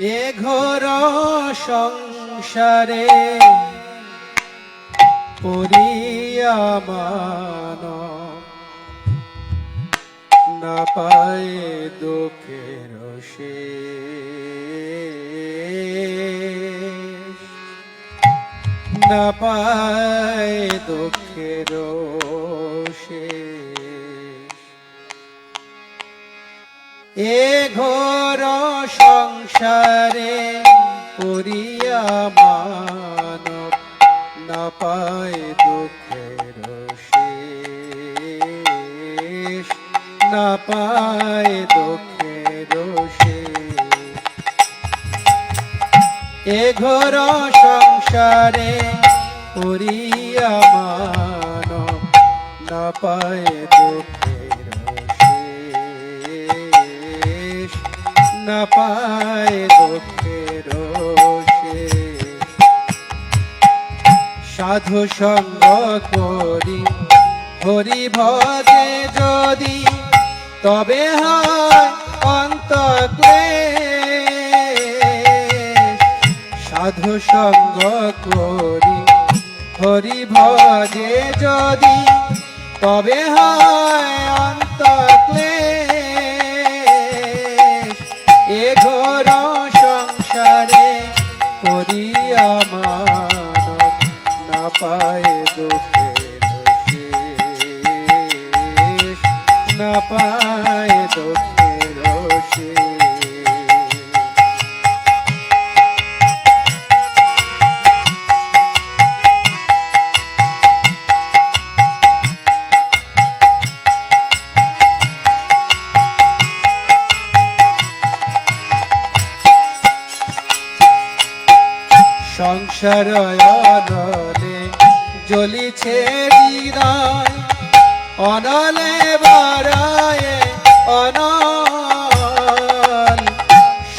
এ ঘোর সংসারে পরিয়া মান না পায় দুঃখের সে না পায় দুঃখের এ ঘোর সংসারে পরিয়া মানব না পায় দুঃখের শেষ, না পায় দুঃখের এ ঘোর সংসারে পরিয়া মানব না পায় দুঃখের পায় দুঃখের সাধু সঙ্গ করি হরি ভজে যদি, তবে হয় অন্তক্লেশ। সাধু সঙ্গ করি হরি ভজে যদি, তবে হয় অন্তক্লেশ। করিয়া মানব না পায় দুঃখে না পায় দুঃখে শেষ সংসার অনলে জ্বলিছে হৃদয়। অনলে বারায় অনল।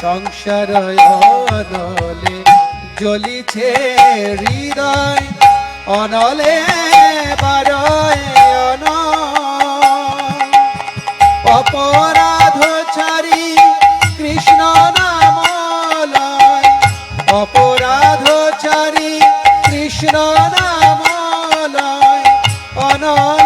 সংসার অনলে জ্বলিছে হৃদয়। অনলে বারায় অনল। অনলে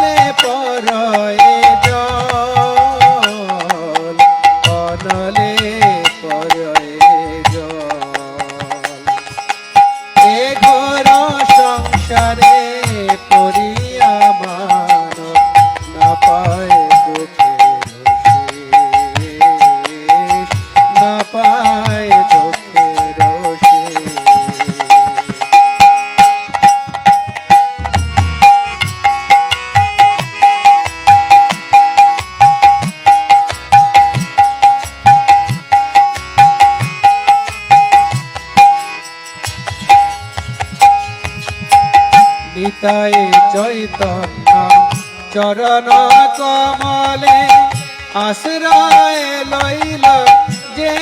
নিতাই চৈতন্য, চরণ কমলে আশ্রয় লইল যে।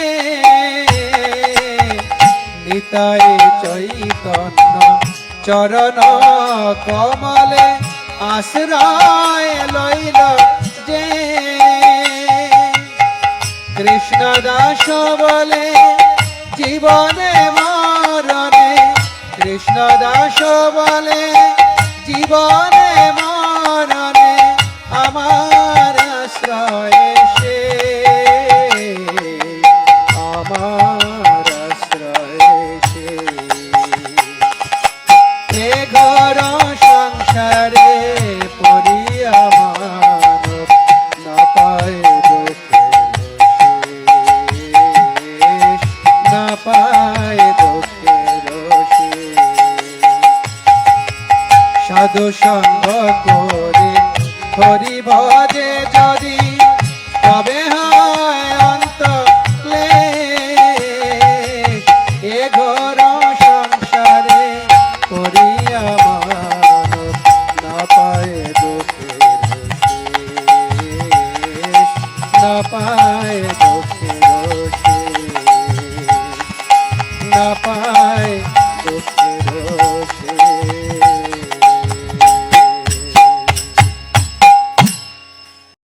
নিতাই চৈতন্য, চরণ কমলে আশ্রয় লইল যে। কৃষ্ণ দাস বলে, জীবনে মরণে। কৃষ্ণ দাস বলে জীবনে মরণে আমার আশ্রয় সে আমার সাধু সঙ্গ করে হরি ভজে যদি, তবে হয় অন্ত এ ঘর সংসারে করিয়া মানব না পায় দুঃখের না পায় দুঃখের না পায়